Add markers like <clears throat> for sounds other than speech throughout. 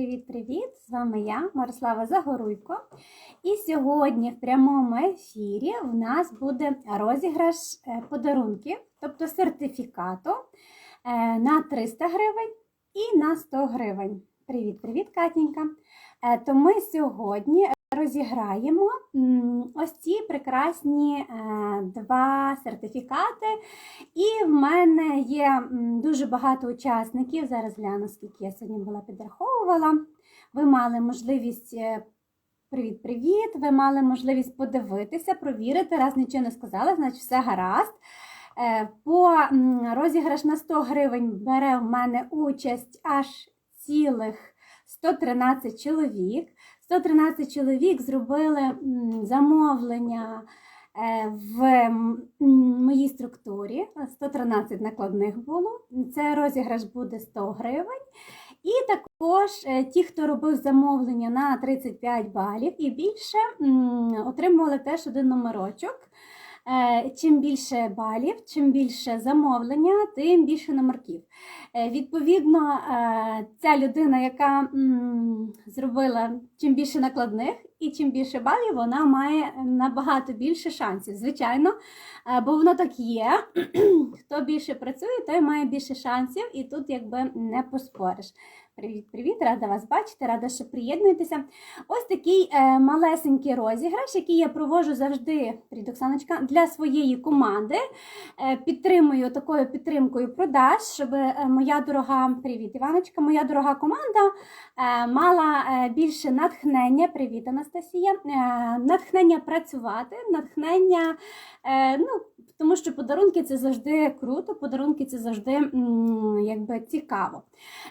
Привіт-привіт! З вами я, Мирослава Загоруйко. І сьогодні в прямому ефірі в нас буде розіграш е, подарунків, тобто сертифікату е, на 300 гривень і на 100 гривень. Привіт-привіт, Катінька! Е, То ми сьогодні розіграємо ось ці прекрасні е, два сертифікати. І в мене є дуже багато учасників. Зараз гляну, скільки я сьогодні була підраховувала. Ви мали можливість. е, Привіт-привіт! Ви мали можливість подивитися, провірити, раз нічого не сказала, значить все гаразд. Е, По розіграш на 100 гривень бере в мене участь аж цілих 113 чоловік. 113 чоловік зробили замовлення е, в моїй структурі. 113 накладних було. Це розіграш буде 100 гривень. І також е, ті, хто робив замовлення на 35 балів і більше, отримували теж один номерочок. Е, Чим більше балів, чим більше замовлення, тим більше номерків. Е, Відповідно, е, ця людина, яка зробила чим більше накладних і чим більше балів, вона має набагато більше шансів. Звичайно, бо воно так є. <clears throat> Хто більше працює, той має більше шансів, і тут якби не поспориш. Привіт-привіт, рада вас бачити, рада, що приєднуєтеся. Ось такий е, малесенький розіграш, який я проводжу завжди, Оксаночка, для своєї команди. Е, підтримую такою підтримкою продаж, щоб е, моя дорога, привіт, Іваночка, моя дорога команда мала більше натхнення. Привіт, Анастасія, натхнення працювати, натхнення. Ну, тому що подарунки це завжди круто, подарунки це завжди якби цікаво.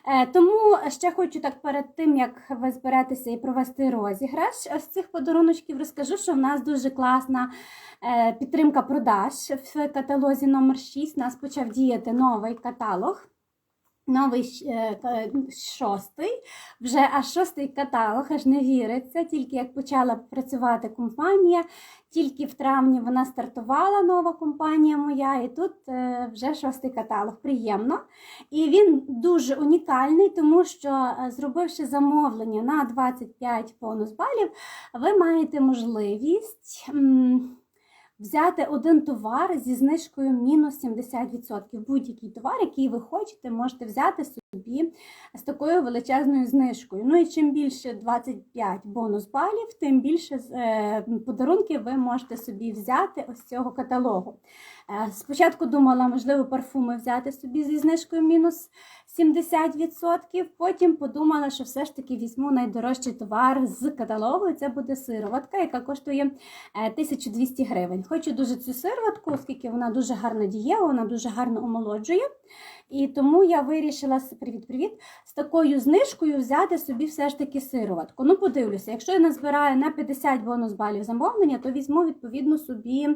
Е, тому ще хочу так перед тим, як ви зберетеся і провести розіграш з цих подаруночків, розкажу, що в нас дуже класна е, підтримка продаж в каталозі номер 6 У нас почав діяти новий каталог. Новий е, шостий, вже аж шостий каталог, аж не віриться. Тільки як почала працювати компанія, тільки в травні вона стартувала нова компанія моя, і тут е, вже шостий каталог. Приємно. І він дуже унікальний, тому що е, зробивши замовлення на 25 бонус балів, ви маєте можливість. Взяти один товар зі знижкою мінус 70%. Будь-який товар, який ви хочете, можете взяти собі з такою величезною знижкою. Ну і чим більше 25 бонус балів, тим більше е, подарунків ви можете собі взяти ось цього каталогу. Е, Спочатку думала, можливо, парфуми взяти собі зі знижкою мінус 70%, потім подумала, що все ж таки візьму найдорожчий товар з каталогу, це буде сироватка, яка коштує е, 1200 гривень. Хочу дуже цю сироватку, оскільки вона дуже гарно дієва, вона дуже гарно омолоджує. І тому я вирішила привіт-привіт, з такою знижкою взяти собі все ж таки сироватку. Ну, подивлюся, якщо я назбираю на 50 бонус балів замовлення, то візьму відповідно собі е,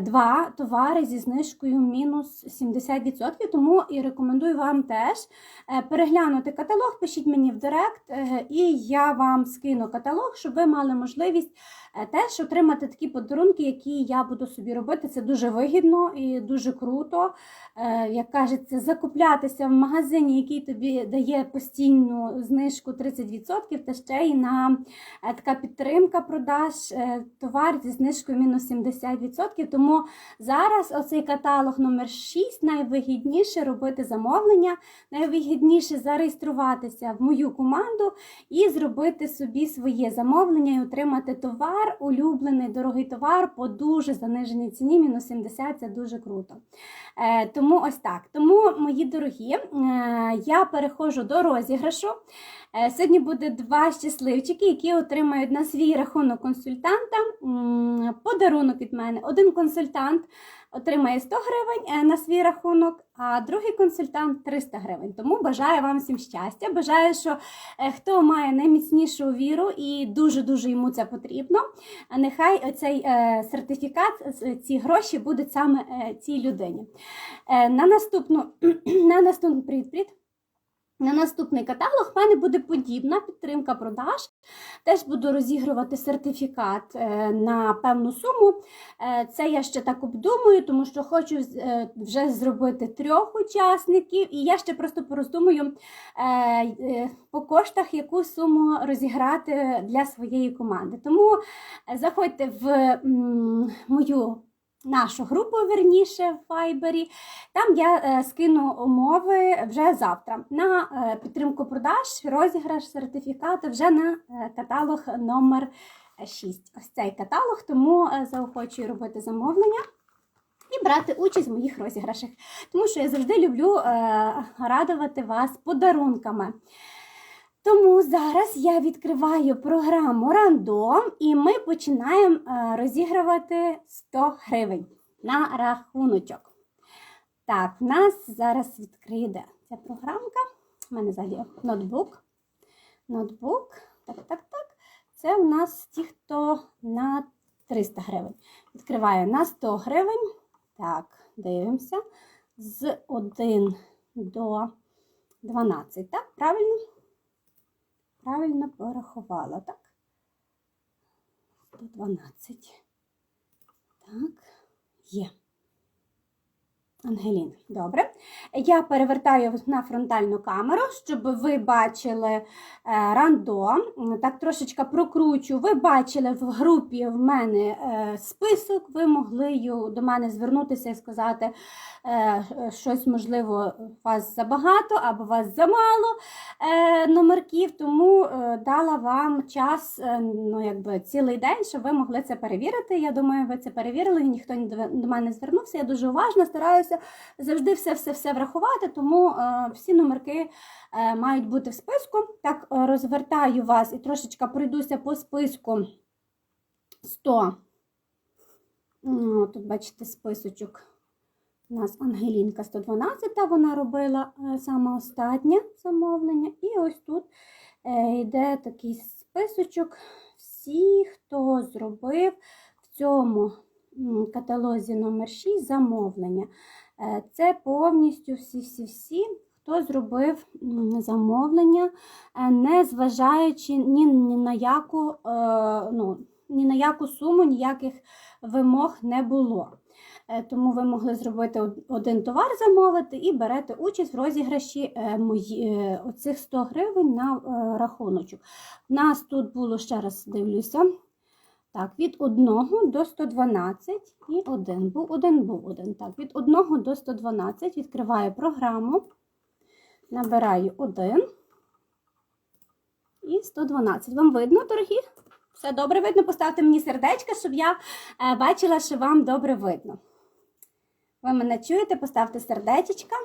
два товари зі знижкою мінус 70%. Тому і рекомендую вам теж е, переглянути каталог, пишіть мені в директ, е, і я вам скину каталог, щоб ви мали можливість е, теж отримати такі подарунки, які я буду собі робити. Це дуже вигідно і дуже круто. Е, Як кажеться, закуплятися в магазині, який тобі дає постійну знижку 30%, та ще й на е, така підтримка продаж е, товар зі знижкою мінус 70%. Тому зараз оцей каталог номер 6 найвигідніше робити замовлення, найвигідніше зареєструватися в мою команду і зробити собі своє замовлення і отримати товар, улюблений дорогий товар по дуже заниженій ціні, мінус 70 це дуже круто. Е, Тому ось так. Тому, мої дорогі, е, я переходжу до розіграшу. Е, Сьогодні буде два щасливчики, які отримають на свій рахунок консультанта подарунок від мене. Один консультант отримає 100 гривень е, на свій рахунок, а другий консультант 300 гривень. Тому бажаю вам всім щастя. Бажаю, що е, хто має найміцнішу віру і дуже-дуже йому це потрібно, нехай цей сертифікат, ці гроші будуть саме е, цій людині. Е, На наступну, <clears throat> на наступну привіт, привіт. На наступний каталог в мене буде подібна підтримка продаж. Теж буду розігрувати сертифікат е, на певну суму. Е, Це я ще так обдумую, тому що хочу е, вже зробити трьох учасників, і я ще просто пороздумую по коштах, яку суму розіграти для своєї команди. Тому заходьте в мою нашу групу, верніше, в Viber. Там я е, скину умови вже завтра на е, підтримку продаж, розіграш сертифікату вже на е, каталог номер 6. Ось цей каталог, тому заохочую робити замовлення. І брати участь в моїх розіграшах, тому що я завжди люблю е, радувати вас подарунками. Тому зараз я відкриваю програму Рандом і ми починаємо е, розігрувати 100 гривень на рахуночок. Так, в нас зараз відкриє ця програмка. У мене взагалі ноутбук. Ноутбук. Так, так, так. Це у нас ті, хто на 300 гривень. Відкриваю на 100 гривень. Так, дивимося. З 1 до 12. Так, правильно? Правильно порахувала, так? 112. Так, є. Ангеліна, добре. Я перевертаю на фронтальну камеру, щоб ви бачили е, рандом. Так, трошечки прокручу. Ви бачили в групі в мене е, список, ви могли до мене звернутися і сказати щось, можливо, вас забагато або вас замало е, номерків, тому е, дала вам час, е, ну, якби цілий день, щоб ви могли це перевірити. Я думаю, ви це перевірили, ніхто до мене звернувся. Я дуже уважно стараюся завжди все-все-все врахувати, тому е, всі номерки е, мають бути в списку. Так, е, розвертаю вас і трошечки пройдуся по списку 100. Ну, Тут бачите списочок. У нас Ангелінка 112, вона робила е, саме останнє замовлення. І ось тут е, йде такий списочок. Всі, хто зробив в цьому каталозі номер 6 замовлення. Е, Це повністю всі-всі-всі, хто зробив замовлення, не зважаючи ні, на яку, ну, ні на яку суму, ніяких вимог не було. Е, Тому ви могли зробити один товар замовити і берете участь в розіграші е, е, оцих 100 гривень на рахуночок. У нас тут було, ще раз дивлюся, так, від 1 до 112 і 1 був, один був один. Так, від 1 до 112 відкриваю програму, набираю 1 і 112. Вам видно, дорогі? Все добре видно? Поставте мені сердечко, щоб я бачила, що вам добре видно. Ви мене чуєте? Поставте сердечко.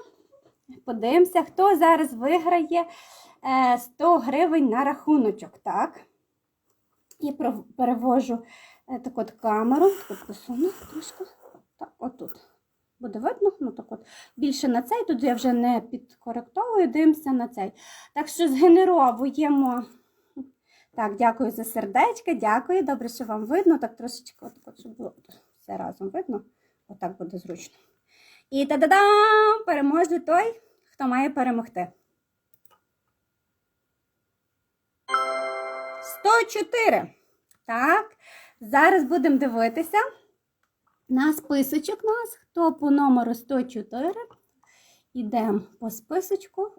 Подивимося, хто зараз виграє е, 100 гривень на рахуночок. Так. І перевожу е, так от камеру, тут посуну трошки. Так, отут. Буде видно, ну так от більше на цей, тут я вже не підкоректовую, дивимося на цей. Так що згенеровуємо. Так, дякую за сердечко, дякую. Добре, що вам видно. Так трошечки, от, щоб було все разом видно. Отак буде зручно. І та-да-дам! Переможе той, хто має перемогти. 104. Так, зараз будемо дивитися на списочок нас. Хто по номеру 104. Йдемо по списочку.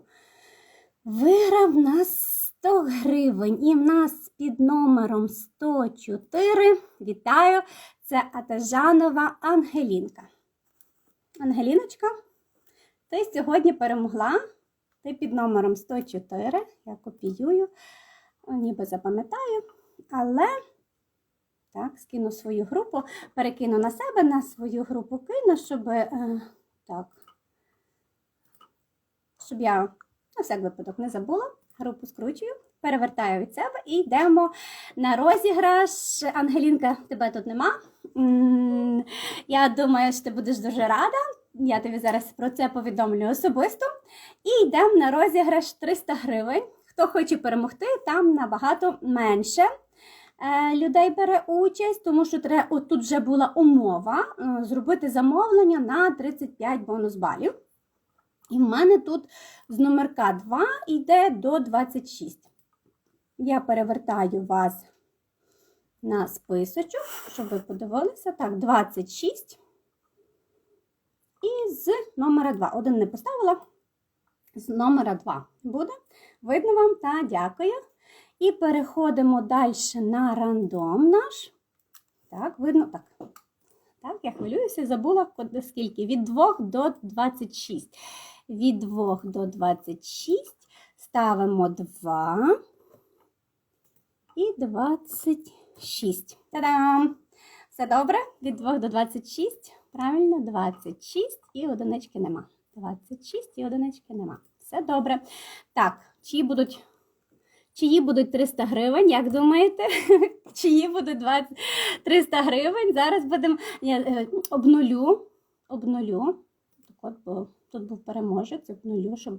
Виграв нас 100 гривень. І в нас під номером 104. Вітаю! Це Атажанова Ангелінка. Ангеліночка, ти сьогодні перемогла. Ти під номером 104. Я копіюю, ніби запам'ятаю. Але так, скину свою групу, перекину на себе, на свою групу кину, щоб е, так, щоб я на всяк випадок не забула. Групу скручую, перевертаю від себе і йдемо на розіграш. Ангелінка, тебе тут нема. Я думаю, що ти будеш дуже рада. Я тобі зараз про це повідомлю особисто. І йдемо на розіграш 300 гривень. Хто хоче перемогти, там набагато менше е, людей бере участь, тому що треба, от тут вже була умова е, зробити замовлення на 35 бонус балів. І в мене тут з номерка 2 йде до 26. Я перевертаю вас на списочок, щоб ви подивилися. Так, 26. І з номера 2. Один не поставила. З номера 2 буде. Видно вам та дякую. І переходимо далі на рандом наш. Так, видно, так. Так, я хвилююся, забула скільки. Від 2 до 26. Від 2 до 26 ставимо 2 і 26. Та-дам! Все добре? Від 2 до 26. Правильно, 26 і одинички нема. 26 і одинички нема. Все добре. Так, чиї будуть, чиї будуть 300 гривень, як думаєте? <laughs> Чиї будуть 20, 300 гривень? Зараз будемо я, е, обнулю. Обнулю. Так от, бо тут був переможець, обнулю, щоб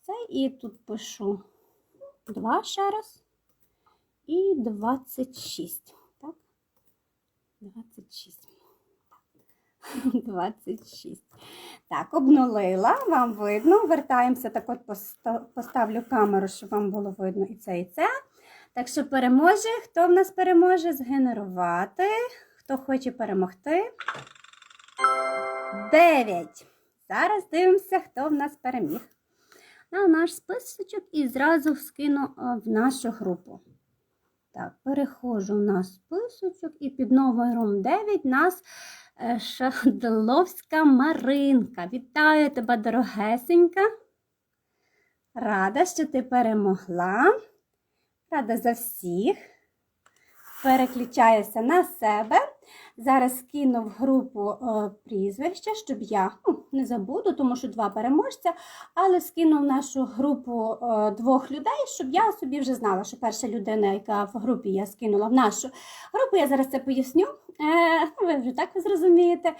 це. І тут пишу 2 ще раз. І 26. Так? 26. 26. <laughs> Так, обнулила, вам видно. Вертаємося, так от поставлю камеру, щоб вам було видно і це, і це. Так що переможе. Хто в нас переможе? Згенерувати. Хто хоче перемогти? 9. Зараз дивимося, хто в нас переміг. На наш списочок і зразу скину в нашу групу. Так, переходжу на списочок і під номером 9 нас е, Шадловська Маринка. Вітаю тебе, дорогесенька. Рада, що ти перемогла. Рада за всіх. Переключаюся на себе. Зараз скину в групу е, прізвища, щоб я ну, не забуду, тому що два переможця, але скину в нашу групу е, двох людей, щоб я собі вже знала, що перша людина, яка в групі я скинула в нашу групу, я зараз це поясню. Е, ви вже так зрозумієте,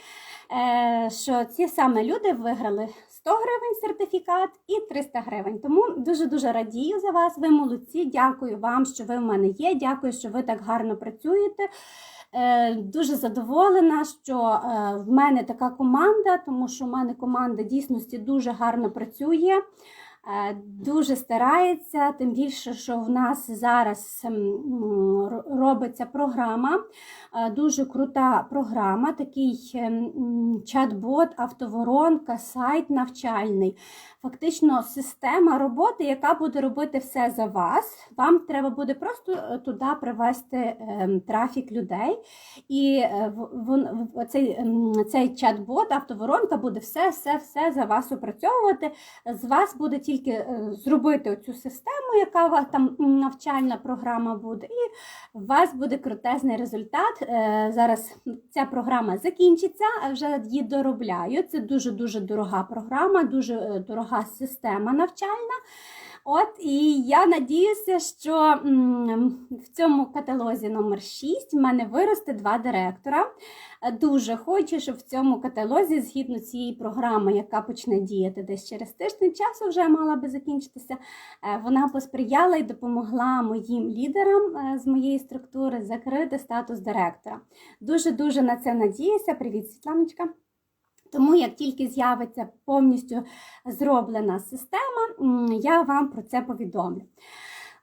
що ці саме люди виграли 100 гривень сертифікат і 300 гривень. Тому дуже-дуже радію за вас. Ви молодці. Дякую вам, що ви в мене є. Дякую, що ви так гарно працюєте. Е, Дуже задоволена, що е, в мене така команда, тому що в мене команда дійсності дуже гарно працює, дуже старається, тим більше, що в нас зараз робиться програма, е, дуже крута програма, такий ем, чат-бот, автоворонка, сайт навчальний. Фактично система роботи, яка буде робити все за вас. Вам треба буде просто е, туди привести ем, трафік людей. І е, цей, ем, цей чат-бот, автоворонка буде все, все, все за вас опрацьовувати. З вас буде тільки е, зробити цю систему, яка у вас там навчальна програма буде, і у вас буде крутезний результат. Е, Зараз ця програма закінчиться, вже її доробляю. Це дуже-дуже дорога програма, дуже е, дорога система навчальна. От, і я надіюся, що в цьому каталозі номер 6 в мене виросте два директора. Дуже хочу, щоб в цьому каталозі, згідно цієї програми, яка почне діяти десь через тиждень часу, вже мала би закінчитися, е, вона посприяла і допомогла моїм лідерам е, з моєї структури закрити статус директора. Дуже-дуже на це надіюся. Привіт, Світланочка. Тому як тільки з'явиться повністю зроблена система, я вам про це повідомлю.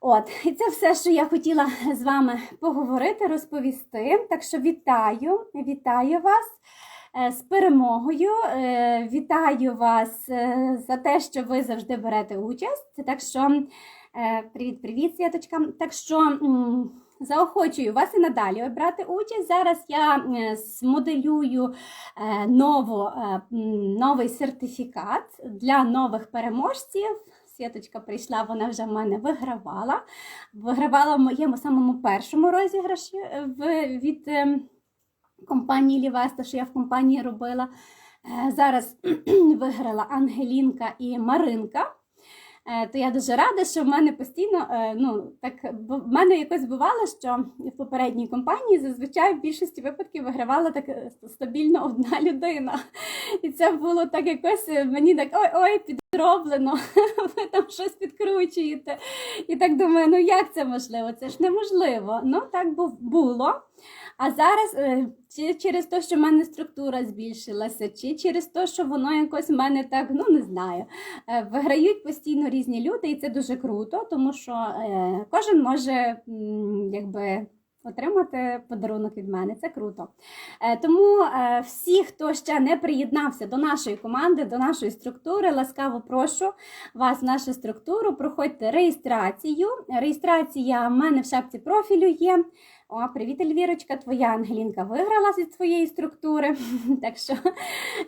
От, і це все, що я хотіла з вами поговорити, розповісти. Так що вітаю, вітаю вас е, з перемогою. е, Вітаю вас е, за те, що ви завжди берете участь. Так що, привіт, привіт, Святочка. Так що. Заохочую вас і надалі брати участь. Зараз я е, змоделюю е, ново, е, новий сертифікат для нових переможців. Світочка прийшла, вона вже в мене вигравала. Вигравала в моєму самому першому розіграші від компанії Лівеста, що я в компанії робила. Зараз <clears throat> виграла Ангелінка і Маринка. Е, То я дуже рада, що в мене постійно, е, ну так в мене якось бувало, що в попередній компанії зазвичай в більшості випадків вигравала так е, стабільно одна <laughs> людина. І це було так якось мені так ой-ой, під зроблено, <laughs> ви там щось підкручуєте. І так думаю, ну як це можливо? Це ж неможливо. Ну так було. А зараз е, чи через те, що в мене структура збільшилася, чи через те, що воно якось в мене так, ну не знаю. Е, Виграють постійно різні люди, і це дуже круто, тому що е, кожен може якби. Отримати подарунок від мене, це круто. Е, Тому е, всі, хто ще не приєднався до нашої команди, до нашої структури, ласкаво прошу вас в нашу структуру. Проходьте реєстрацію. Реєстрація в мене в шапці профілю є. О, привіт, Ельвірочка, твоя Ангелінка виграла від своєї структури, <laughs> так що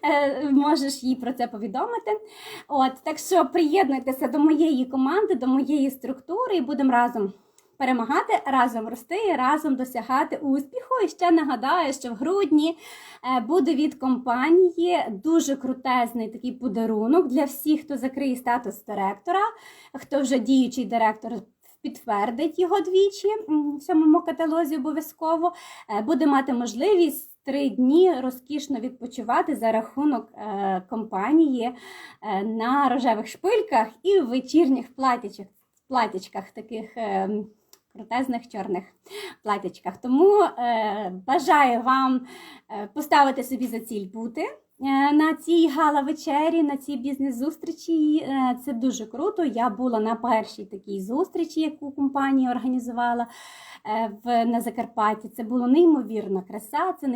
е, можеш їй про це повідомити. От, так що приєднуйтеся до моєї команди, до моєї структури і будемо разом перемагати, разом рости, разом досягати успіху. І ще нагадаю, що в грудні е, буде від компанії дуже крутезний такий подарунок для всіх, хто закриє статус директора, хто вже діючий директор. Підтвердить його двічі в самому каталозі обов'язково, Е, буде мати можливість три дні розкішно відпочивати за рахунок е, компанії на рожевих шпильках і в вечірніх платячах, платячках таких. Крутезних чорних платячках. Тому е, бажаю вам е, поставити собі за ціль бути е, на цій гала-вечері, на цій бізнес-зустрічі. Е, це дуже круто. Я була на першій такій зустрічі, яку компанія організувала в, на Закарпатті. Це було неймовірна краса, це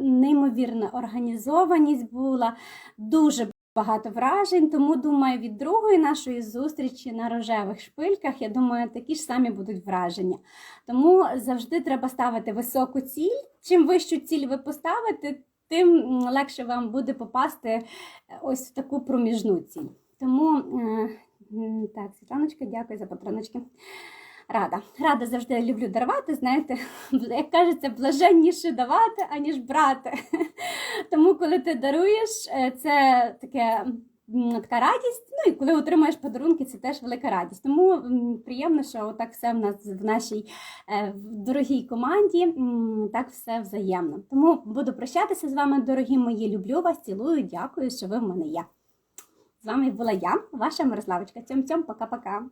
неймовірна організованість була. Дуже багато вражень, тому думаю, від другої нашої зустрічі на рожевих шпильках, я думаю, такі ж самі будуть враження. Тому завжди треба ставити високу ціль. Чим вищу ціль ви поставите, тим легше вам буде попасти е, ось в таку проміжну ціль. Тому е, так, Світланочка, дякую за патроночки. Рада. Рада завжди люблю дарувати. Знаєте, <laughs> як кажеться, блаженніше давати, аніж брати. <laughs> Тому, коли ти даруєш, е, це таке. Така радість, ну і коли отримаєш подарунки, це теж велика радість. Тому приємно, що так все в нас в нашій е, дорогій команді, так все взаємно. Тому буду прощатися з вами, дорогі мої. Люблю вас, цілую, дякую, що ви в мене є. З вами була я, ваша Мирославочка. Цьом-цьом, пока-пока.